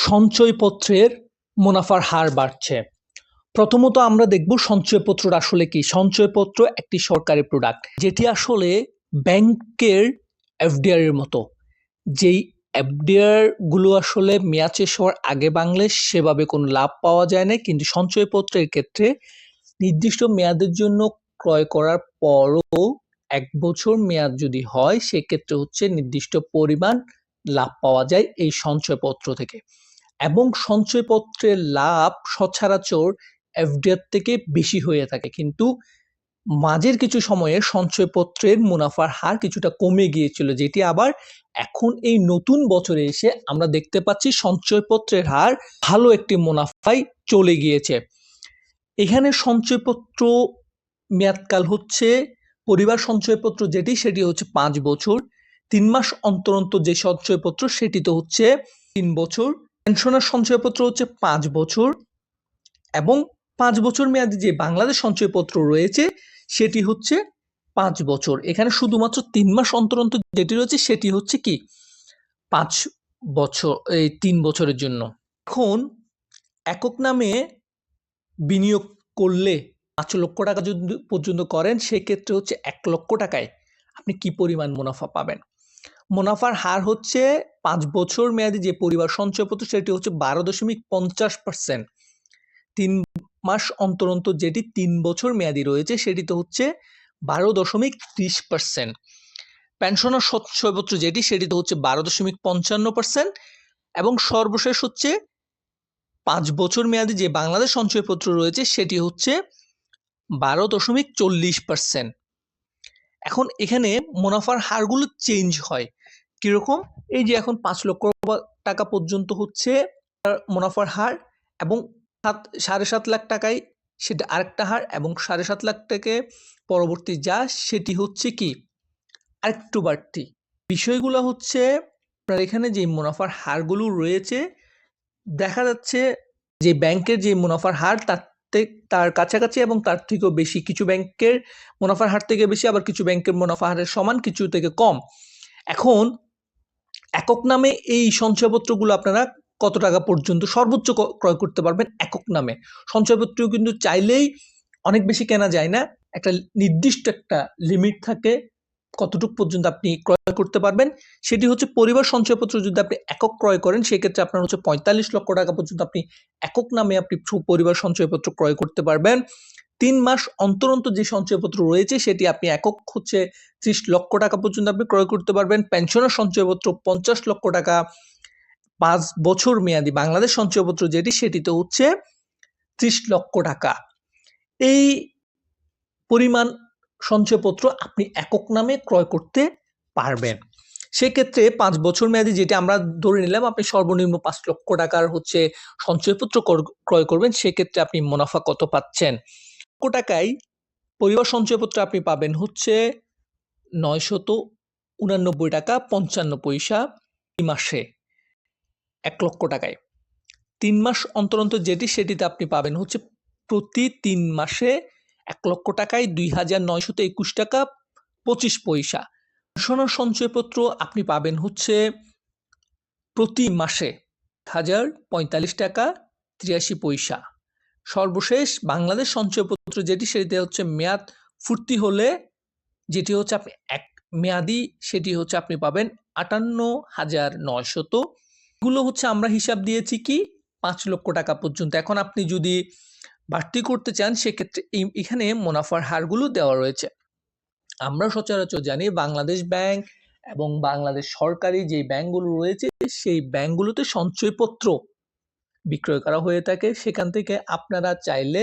সঞ্চয়পত্রের মুনাফার হার বাড়ছে। প্রথমত আমরা দেখব সঞ্চয়পত্র আসলে কি। সঞ্চয়পত্র একটি সরকারি প্রোডাক্ট যেটি আসলে ব্যাংকের এফডিআর এর মতো। যেই এফডিআরগুলো আসলে মেয়াদ শেষ হওয়ার আগে বাংলে সেভাবে কোনো লাভ পাওয়া যায় না কিন্তু সঞ্চয়পত্রের ক্ষেত্রে নির্দিষ্ট মেয়াদের জন্য ক্রয় করার পরও এক বছর মেয়াদ যদি হয়, সেক্ষেত্রে হচ্ছে নির্দিষ্ট পরিমাণ লাভ পাওয়া যায় এই সঞ্চয়পত্র থেকে। এবং সঞ্চয়পত্রের লাভ সচরাচর এফডিআর থেকে বেশি হয়ে থাকে। কিন্তু মাঝের কিছু সময়ে সঞ্চয়পত্রের মুনাফার হার কিছুটা কমে গিয়েছিল, যেটি আবার এখন এই নতুন বছরে এসে আমরা দেখতে পাচ্ছি সঞ্চয়পত্রের হার ভালো একটি মুনাফায় চলে গিয়েছে। এখানে সঞ্চয়পত্র মেয়াদকাল হচ্ছে, পরিবার সঞ্চয়পত্র যেটি, সেটি হচ্ছে পাঁচ বছর। তিন মাস অন্তর অন্তর যে সঞ্চয়পত্র, সেটি তো হচ্ছে তিন বছর। পেনশনের সঞ্চয়পত্র হচ্ছে পাঁচ বছর এবং পাঁচ বছর মেয়াদি যে বাংলাদেশ সঞ্চয়পত্র রয়েছে, সেটি হচ্ছে পাঁচ বছর। এখানে শুধুমাত্র তিন মাস অন্তর অন্তর যেটি রয়েছে, সেটি হচ্ছে কি? পাঁচ বছর, এই তিন বছরের জন্য। এখন একক নামে বিনিয়োগ করলে পাঁচ লক্ষ টাকা যদি পর্যন্ত করেন, সেক্ষেত্রে হচ্ছে এক লক্ষ টাকায় আপনি কি পরিমাণ মুনাফা পাবেন? মুনাফার হার হচ্ছে পাঁচ বছর মেয়াদি যে পরিবার সঞ্চয়পত্র সেটি হচ্ছে বারো দশমিক পঞ্চাশ পার্সেন্ট তিন মাস অন্তর অন্তর যেটি তিন বছর মেয়াদি রয়েছে, সেটি তো হচ্ছে বারো দশমিক ত্রিশ পার্সেন্ট পেনশনার সঞ্চয়পত্র যেটি, সেটি তো হচ্ছে বারো দশমিক পঞ্চান্ন পার্সেন্ট এবং সর্বশেষ হচ্ছে পাঁচ বছর মেয়াদি যে বাংলাদেশ সঞ্চয়পত্র রয়েছে, সেটি হচ্ছে বারো দশমিক চল্লিশ পার্সেন্ট এখন এখানে মুনাফার হারগুলো চেঞ্জ হয়। কীরকম? এই যে এখন পাঁচ লক্ষ টাকা পর্যন্ত হচ্ছে তার মুনাফার হার এবং সাত, সাড়ে সাত লাখ টাকায় সেটা আরেকটা হার এবং সাড়ে সাত লাখ থেকে পরবর্তী যা সেটি হচ্ছে কি? আরেকটু বাড়তি। বিষয়গুলো হচ্ছে আপনার এখানে যে মুনাফার হারগুলো রয়েছে, দেখা যাচ্ছে যে ব্যাংকের যে মুনাফার হার তার তার কাছাকাছি এবং তার থেকেও বেশি কিছু ব্যাংকের মুনাফার হার থেকে বেশি, আবার কিছু ব্যাংকের মুনাফা হারের সমান কিছু থেকে কম। এখন একক নামে এই সঞ্চয়পত্রগুলো আপনারা কত টাকা পর্যন্ত সর্বোচ্চ ক্রয় করতে পারবেন একক নামে। সঞ্চয়পত্র কিন্তু চাইলেই অনেক বেশি কেনা যায় না। একটা নির্দিষ্ট একটা লিমিট থাকে কতটুকু পর্যন্ত আপনি ক্রয় করতে পারবেন। সেটি হচ্ছে পরিবার সঞ্চয়পত্র যদি আপনি একক ক্রয় করেন, সেক্ষেত্রে আপনার হচ্ছে পঁয়তাল্লিশ লক্ষ টাকা পর্যন্ত আপনি একক নামে আপনি পরিবার সঞ্চয়পত্র ক্রয় করতে পারবেন। তিন মাস অন্তর অন্তর যে সঞ্চয়পত্র রয়েছে সেটি আপনি একক হচ্ছে ত্রিশ লক্ষ টাকা পর্যন্ত আপনি ক্রয় করতে পারবেন। পেনশনের সঞ্চয়পত্র পঞ্চাশ লক্ষ টাকা। পাঁচ বছর মেয়াদি বাংলাদেশ সঞ্চয়পত্র যেটি, সেটিতে হচ্ছে ত্রিশ লক্ষ টাকা। এই পরিমাণ সঞ্চয়পত্র আপনি একক নামে ক্রয় করতে পারবেন। সেক্ষেত্রে পাঁচ বছর মেয়াদি যেটি আমরা ধরে নিলাম, আপনি সর্বনিম্ন পাঁচ লক্ষ টাকার হচ্ছে সঞ্চয়পত্র ক্রয় করবেন, সেক্ষেত্রে আপনি মুনাফা কত পাচ্ছেন? টাকায় পরিবার সঞ্চয়পত্র আপনি পাবেন হচ্ছে নয়শত উনানব্বই টাকা পঞ্চান্ন পয়সা মাসে, এক লক্ষ টাকায়। তিন মাস অন্তর অন্তর যেটি সেটিতে আপনি পাবেন হচ্ছে প্রতি তিন মাসে এক লক্ষ টাকায় দুই হাজার নয়শত একুশ টাকা পঁচিশ পয়সা। সোনা সঞ্চয়পত্র আপনি পাবেন হচ্ছে প্রতি মাসে হাজার পঁয়তাল্লিশ টাকা তিরাশি পয়সা। সর্বশেষ বাংলাদেশ সঞ্চয়পত্র যেটি, সেটিতে হচ্ছে মেয়াদ ফুর্তি হলে যেটি হচ্ছে আপনি এক মেয়াদি, সেটি হচ্ছে আপনি পাবেন আটান্ন হাজার নয়শত। এগুলো হচ্ছে আমরা হিসাব দিয়েছি কি? পাঁচ লক্ষ টাকা পর্যন্ত। এখন আপনি যদি বাড়তি করতে চান, সেক্ষেত্রে এখানে মুনাফার হারগুলো দেওয়া রয়েছে। আমরা সচরাচর জানি বাংলাদেশ ব্যাংক এবং বাংলাদেশ সরকারি যে ব্যাংকগুলো রয়েছে, সেই ব্যাংকগুলোতে সঞ্চয়পত্র বিক্রয় করা হয়ে থাকে, সেখান থেকে আপনারা চাইলে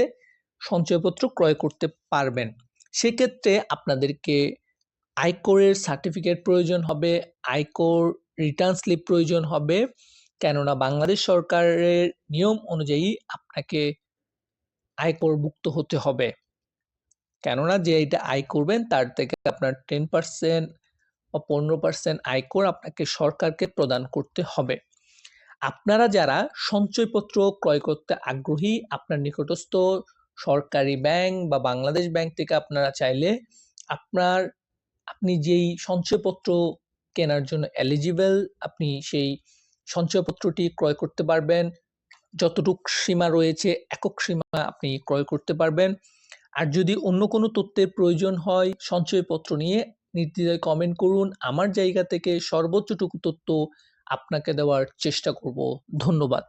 সঞ্চয়পত্র ক্রয় করতে পারবেন। সেক্ষেত্রে আপনাদেরকে আয়করের সার্টিফিকেট প্রয়োজন হবে, আয়কর রিটার্ন স্লিপ প্রয়োজন হবে, কেননা বাংলাদেশ সরকারের নিয়ম অনুযায়ী আপনাকে আয়করভুক্ত হতে হবে। কেননা যে এটা আয় করবেন, তার থেকে আপনার টেন পার্সেন্ট বা পনেরো পার্সেন্ট আয়কর আপনাকে সরকারকে প্রদান করতে হবে। আপনারা যারা সঞ্চয়পত্র ক্রয় করতে আগ্রহী, আপনার নিকটস্থ সরকারি ব্যাংক বা বাংলাদেশ ব্যাংক থেকে আপনারা চাইলে আপনার, আপনি যেই সঞ্চয়পত্র কেনার জন্য এলিজিবল আপনি সেই সঞ্চয়পত্রটি ক্রয় করতে পারবেন। যতটুক সীমা রয়েছে, একক সীমা আপনি ক্রয় করতে পারবেন। আর যদি অন্য কোনো তথ্যের প্রয়োজন হয়, সঞ্চয়পত্র নিয়ে নির্দ্বিধায় কমেন্ট করুন। আমার জায়গা থেকে সর্বোচ্চটুকু তথ্য আপনাকে দেওয়ার চেষ্টা করব। ধন্যবাদ।